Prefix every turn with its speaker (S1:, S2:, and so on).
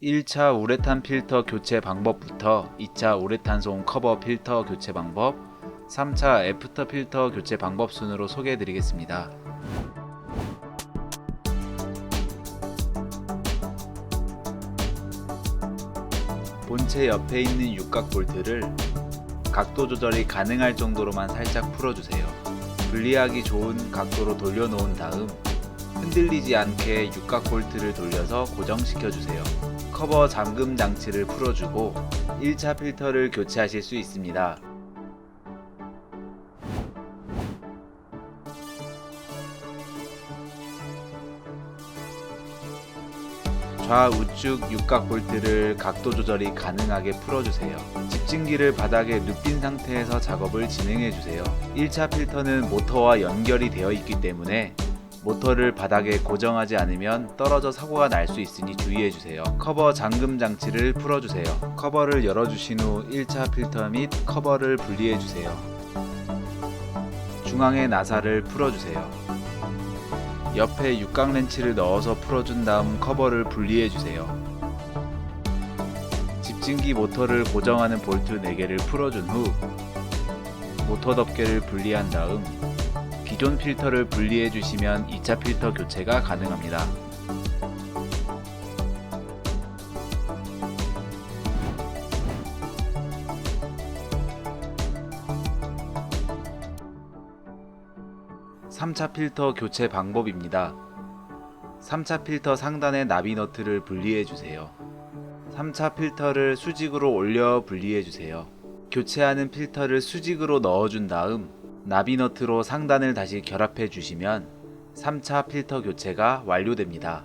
S1: 1차 우레탄 필터 교체 방법부터 2차 우레탄송 커버 필터 교체 방법, 3차 애프터 필터 교체 방법 순으로 소개해 드리겠습니다. 본체 옆에 있는 육각 볼트를 각도 조절이 가능할 정도로만 살짝 풀어주세요. 분리하기 좋은 각도로 돌려놓은 다음 흔들리지 않게 육각 볼트를 돌려서 고정시켜 주세요. 커버 잠금 장치를 풀어주고 1차 필터를 교체하실 수 있습니다. 좌우측 육각 볼트를 각도 조절이 가능하게 풀어주세요. 집진기를 바닥에 눕힌 상태에서 작업을 진행해 주세요. 1차 필터는 모터와 연결이 되어 있기 때문에 모터를 바닥에 고정하지 않으면 떨어져 사고가 날 수 있으니 주의해 주세요. 커버 잠금 장치를 풀어 주세요. 커버를 열어 주신 후 1차 필터 및 커버를 분리해 주세요. 중앙의 나사를 풀어 주세요. 옆에 육각 렌치를 넣어서 풀어준 다음 커버를 분리해 주세요. 집진기 모터를 고정하는 볼트 4개를 풀어준 후 모터 덮개를 분리한 다음 기존 필터를 분리해 주시면 2차 필터 교체가 가능합니다. 삼차 필터 교체 방법입니다. 3차 필터 상단의 나비 너트를 분리해 주세요. 3차 필터를 수직으로 올려 분리해 주세요. 교체하는 필터를 수직으로 넣어준 다음 나비 너트로 상단을 다시 결합해 주시면 3차 필터 교체가 완료됩니다.